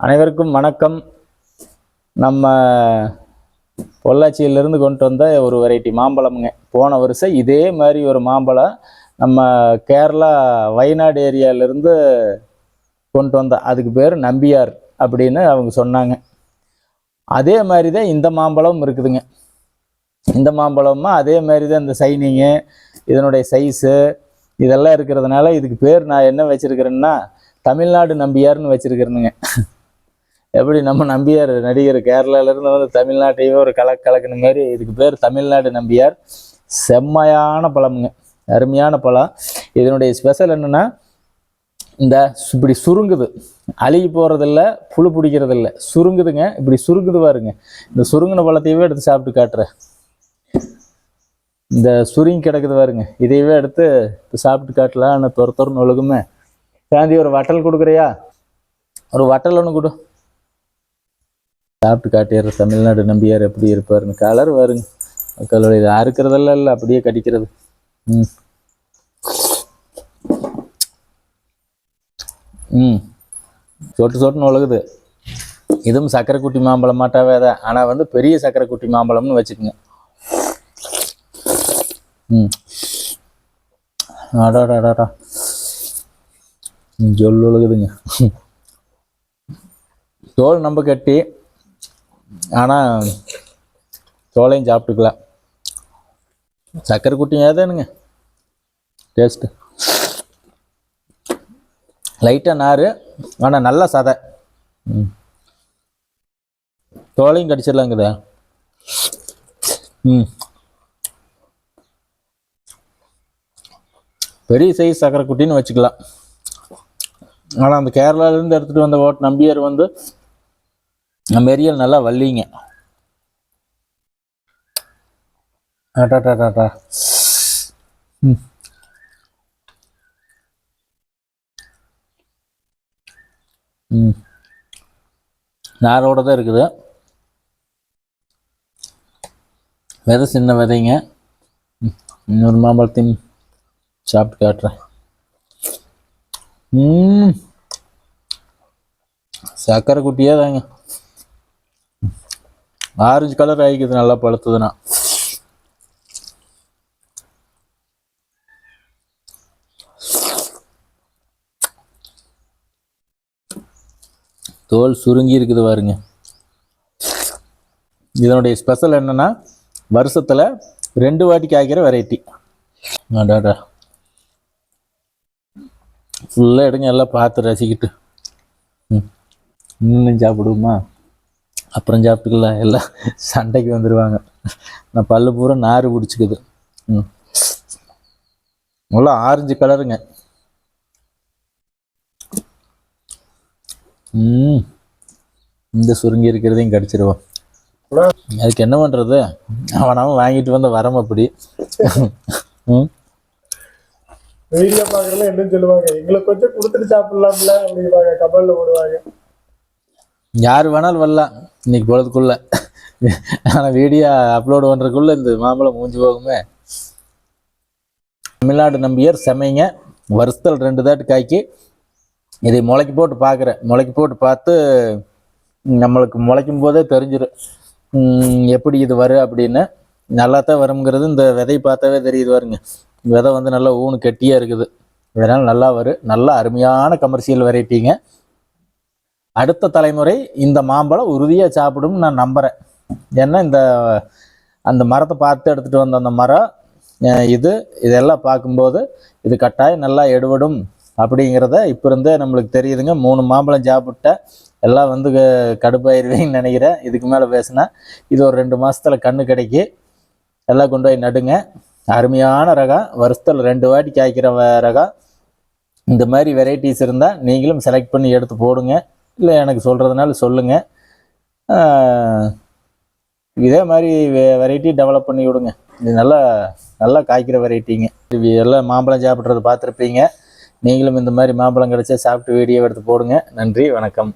அனைவருக்கும் வணக்கம். நம்ம பொள்ளாச்சியிலிருந்து கொண்டு வந்த ஒரு வெரைட்டி மாம்பழமுங்க. போன வருஷம் இதே மாதிரி ஒரு மாம்பழம் நம்ம கேரளா வயநாடு ஏரியாவிலேருந்து கொண்டு வந்தோம் அதுக்கு பேர் நம்பியார் அப்படின்னு அவங்க சொன்னாங்க. அதே மாதிரி தான் இந்த மாம்பழம் இருக்குதுங்க. இந்த மாம்பழமும் அதே மாதிரி தான் இந்த சைனிங்கு இதனுடைய சைஸு இதெல்லாம் இருக்கிறதுனால இதுக்கு பேர் நான் என்ன வச்சுருக்கிறேன்னா தமிழ்நாடு நம்பியார்னு வச்சுருக்கிறேனுங்க. எப்படி நம்ம நம்பியார் நடிகர் கேரளாலேருந்து வந்து தமிழ்நாட்டையே ஒரு கலக் கலக்குன மாதிரி இதுக்கு பேர் தமிழ்நாடு நம்பியார். செம்மையான பழமுங்க. அருமையான பழம். இதனுடைய ஸ்பெஷல் என்னென்னா இந்த இப்படி சுருங்குது. அழுகி போகிறதில்ல புழு பிடிக்கிறதில்ல. சுருங்குதுங்க. இப்படி சுருங்குது பாருங்க. இந்த சுருங்கின பழத்தையவே எடுத்து சாப்பிட்டு காட்டுறேன். இந்த சுருங்கி கிடக்குது பாருங்க. இதையவே எடுத்து இப்போ சாப்பிட்டு காட்டலாம் ஆனால் துர ஒழுகுமே. சாந்தி ஒரு வட்டல் கொடுக்குறியா? ஒரு வட்டல் ஒன்று கொடு. சாப்பிட்டு காட்டிடுற தமிழ்நாடு நம்பியார் எப்படி இருப்பாருன்னு கலர் வருங்க மக்களுடைய இதாக அறுக்கிறதெல்லாம் இல்லை அப்படியே கடிக்கிறது. ம். ம். சொட்டு சொட்டுன்னு உலகுது இதுவும் சக்கரை குட்டி மாம்பழம் மாட்டாவே தான் ஆனால் வந்து பெரிய சக்கரை குட்டி மாம்பழம்னு வச்சுக்கோங்க. ம். அடாடாடாடா. ம், ஜொல்லு உழுகுதுங்க. தோல் நம்ம கட்டி ஆனால் சோளையும் சாப்பிட்டுக்கலாம் சக்கரை குட்டியாக தானுங்க டேஸ்ட்டு லைட்டாக நார் ஆனால் நல்லா சதை ம். தோலையும் கடிச்சிடலாங்குதா. ம். பெரிய சைஸ் சக்கரை குட்டின்னு வச்சுக்கலாம். ஆனால் அந்த கேரளாவிலேருந்து எடுத்துகிட்டு வந்த ஓட் நம்பியார் வந்து நம்ம ஏரியாவில் நல்லா வள்ளிங்க. அடாடாடாடா ம். ம். நாரோட தான் இருக்குது. விதை சின்ன விதைங்க. இன்னொரு மாம்பழத்தையும் சாப்பிட்டு காட்டுறேன். ம். சக்கரை குட்டியே தாங்க. ஆரஞ்சு கலர் ஆகிக்குது நல்லா பழுத்ததுன்னா. தோல் சுருங்கி இருக்குது பாருங்க. இதனுடைய ஸ்பெஷல் என்னன்னா வருஷத்தில் ரெண்டு வாட்டி காய்க்கிற வெரைட்டி டாடா ஃபுல்லாக எடுங்க எல்லாம் பார்த்து ரசிக்கிட்டு. ம். இன்னும் சாப்பிடுவோமா? அப்புறம் சாப்பிட்டுக்கலாம் எல்லாம் சண்டைக்கு வந்துடுவாங்க நான் பல்லு பூரா நாறு பிடிச்சிக்குது. ம். நல்லா ஆரஞ்சு கலருங்க. ம். இந்த சுருங்கி இருக்கிறதையும் கடிச்சிருவோம். அதுக்கு என்ன பண்ணுறது அவனாவும் வாங்கிட்டு வந்த வரம் அப்படி. ம். வீடியோ பாக்குறதுல என்ன சொல்லுவாங்க? எங்களை கொஞ்சம் கொடுத்துட்டு சாப்பிடலாம்ல அப்படிவாங்க கபலில் போடுவாங்க. யார் வேணாலும் வரலாம். இன்னைக்கு பொழுதுக்குள்ள ஆனால் வீடியோ அப்லோடு பண்ணுறதுக்குள்ளே இந்த மாம்பழம் மூஞ்சி போகுமே. தமிழ்நாடு நம்பியர் செமைங்க. வருஷத்தில் ரெண்டு தாட்டு காய்க்கு. இதை முளைக்கு போட்டு பார்க்குறேன் முளைக்கு போட்டு பார்த்து நம்மளுக்கு முளைக்கும் போதே தெரிஞ்சிடும் எப்படி இது வரும் அப்படின்னு. நல்லா தான் வருங்கிறது இந்த விதை பார்த்தாவே தெரியுது வருங்க விதை வந்து நல்லா ஊனு கெட்டியாக இருக்குது. இதனால் நல்லா வரும் நல்லா அருமையான கமர்ஷியல் வெரைட்டிங்க அடுத்த தலைமுறை இந்த மாம்பழம் உறுதியாக சாப்பிடும்னு நான் நம்புகிறேன் ஏன்னா இந்த அந்த மரத்தை பார்த்து எடுத்துகிட்டு வந்த அந்த மரம் இது இதெல்லாம் பார்க்கும்போது இது கட்டாயம் நல்லா எடுபடும் அப்படிங்கிறத இப்போ இருந்தே நம்மளுக்கு தெரியுதுங்க. மூணு மாம்பழம் சாப்பிட்டேன் எல்லாம் வந்து க- கடுப்பாயிருவீங்கன்னு நினைக்கிறேன். இதுக்கு மேலே பேசினா இது ஒரு ரெண்டு மாதத்தில் கண்ணு கிடைக்கி. எல்லாம் கொண்டு போய் நடுங்க. அருமையான ரகம் வருஷத்தில் ரெண்டு வாட்டி காய்க்கிற வ- ரகம் இந்த மாதிரி வெரைட்டிஸ் இருந்தால் நீங்களும் செலக்ட் பண்ணி எடுத்து போடுங்க. இல்லை எனக்கு சொல்கிறதுனால சொல்லுங்கள் இதே மாதிரி வெரைட்டி டெவலப் பண்ணி விடுங்க. இது நல்லா நல்லா காய்க்கிற வெரைட்டிங்க இது எல்லாம் மாம்பழம் சாப்பிட்றது பார்த்துருப்பீங்க. நீங்களும் இந்த மாதிரி மாம்பழம் கிடச்சா சாப்பிட்டு வீடியோ எடுத்து போடுங்க. நன்றி வணக்கம்.